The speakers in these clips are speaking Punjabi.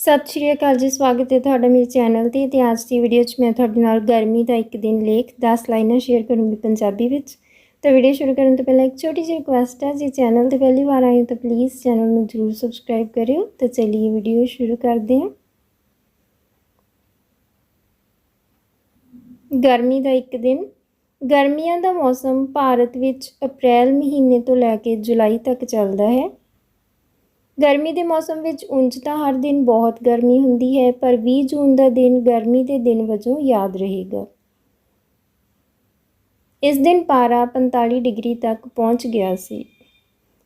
ਸਤਿ ਸ਼੍ਰੀ ਅਕਾਲ ਜੀ, ਸਵਾਗਤ ਹੈ ਤੁਹਾਡਾ ਮੇਰੇ ਚੈਨਲ ਤੇ। ਤੇ ਅੱਜ ਦੀ ਵੀਡੀਓ 'ਚ ਮੈਂ ਤੁਹਾਡੇ ਨਾਲ ਗਰਮੀ ਦਾ ਇੱਕ ਦਿਨ ਲੇਖ 10 ਲਾਈਨਾਂ ਸ਼ੇਅਰ ਕਰੂੰਗੀ ਪੰਜਾਬੀ ਵਿੱਚ। ਤਾਂ ਵੀਡੀਓ ਸ਼ੁਰੂ ਕਰਨ ਤੋਂ ਪਹਿਲਾਂ ਇੱਕ ਛੋਟੀ ਜਿਹੀ ਰਿਕੁਐਸਟ ਹੈ, ਜੇ ਚੈਨਲ ਤੇ ਪਹਿਲੀ ਵਾਰ ਆਏ ਹੋ ਤਾਂ ਪਲੀਜ਼ ਚੈਨਲ ਨੂੰ ਜ਼ਰੂਰ ਸਬਸਕ੍ਰਾਈਬ ਕਰਿਓ। ਤਾਂ ਚਲਿਏ ਵੀਡੀਓ ਸ਼ੁਰੂ ਕਰਦੇ ਹਾਂ। ਗਰਮੀ ਦਾ ਇੱਕ ਦਿਨ। ਗਰਮੀਆਂ ਦਾ ਮੌਸਮ ਭਾਰਤ ਵਿੱਚ ਅਪ੍ਰੈਲ ਮਹੀਨੇ ਤੋਂ ਲੈ ਕੇ ਜੁਲਾਈ ਤੱਕ ਚੱਲਦਾ ਹੈ। ਗਰਮੀ ਦੇ ਮੌਸਮ ਵਿੱਚ ਉਂਝ ਤਾਂ ਹਰ ਦਿਨ ਬਹੁਤ ਗਰਮੀ ਹੁੰਦੀ ਹੈ, ਪਰ 20 ਜੂਨ ਦਾ ਦਿਨ ਗਰਮੀ ਦੇ ਦਿਨ ਵਜੋਂ ਯਾਦ ਰਹੇਗਾ। ਇਸ ਦਿਨ ਪਾਰਾ 45 ਡਿਗਰੀ ਤੱਕ ਪਹੁੰਚ ਗਿਆ ਸੀ।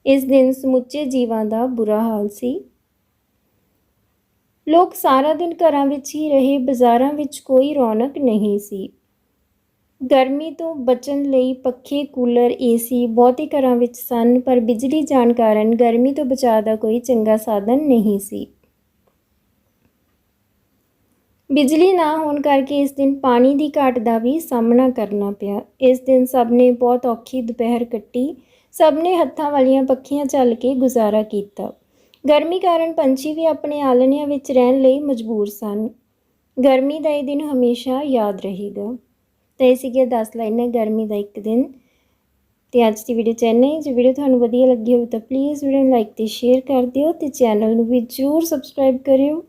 ਇਸ ਦਿਨ ਸਮੁੱਚੇ ਜੀਵਾਂ ਦਾ ਬੁਰਾ ਹਾਲ ਸੀ। ਲੋਕ ਸਾਰਾ ਦਿਨ ਘਰਾਂ ਵਿੱਚ ਹੀ ਰਹੇ, ਬਾਜ਼ਾਰਾਂ ਵਿੱਚ ਕੋਈ ਰੌਣਕ ਨਹੀਂ ਸੀ। ਗਰਮੀ ਤੋਂ ਬਚਣ ਲਈ ਪੱਖੇ, ਕੂਲਰ, ਏਸੀ ਬਹੁਤੇ ਘਰਾਂ ਵਿੱਚ ਸਨ, ਪਰ ਬਿਜਲੀ ਜਾਣ ਕਾਰਨ ਗਰਮੀ ਤੋਂ ਬਚਾਅ ਦਾ ਕੋਈ ਚੰਗਾ ਸਾਧਨ ਨਹੀਂ ਸੀ। ਬਿਜਲੀ ਨਾ ਹੋਣ ਕਰਕੇ ਇਸ ਦਿਨ ਪਾਣੀ ਦੀ ਘਾਟ ਦਾ ਵੀ ਸਾਹਮਣਾ ਕਰਨਾ ਪਿਆ। ਇਸ ਦਿਨ ਸਭ ਨੇ ਬਹੁਤ ਔਖੀ ਦੁਪਹਿਰ ਕੱਟੀ। ਸਭ ਨੇ ਹੱਥਾਂ ਵਾਲੀਆਂ ਪੱਖੀਆਂ ਚੱਲ ਕੇ ਗੁਜ਼ਾਰਾ ਕੀਤਾ। ਗਰਮੀ ਕਾਰਨ ਪੰਛੀ ਵੀ ਆਪਣੇ ਆਲਣਿਆਂ ਵਿੱਚ ਰਹਿਣ ਲਈ ਮਜਬੂਰ ਸਨ। ਗਰਮੀ ਦਾ ਇਹ ਦਿਨ ਹਮੇਸ਼ਾ ਯਾਦ ਰਹੇਗਾ। ਤਾਂ ਇਹ ਸੀਗੇ 10 ਲਾਈਨਾਂ ਗਰਮੀ ਦਾ ਇੱਕ ਦਿਨ। ਤੇ ਅੱਜ ਦੀ ਵੀਡੀਓ ਚੈਨਲ ਜੇ ਵੀਡੀਓ ਤੁਹਾਨੂੰ ਵਧੀਆ ਲੱਗੀ ਹੋਵੇ ਤਾਂ ਪਲੀਜ਼ ਵੀਡੀਓ ਨੂੰ ਲਾਈਕ ਤੇ ਸ਼ੇਅਰ ਕਰ ਦਿਓ ਤੇ ਚੈਨਲ ਨੂੰ ਵੀ ਜਰੂਰ ਸਬਸਕ੍ਰਾਈਬ ਕਰਿਓ।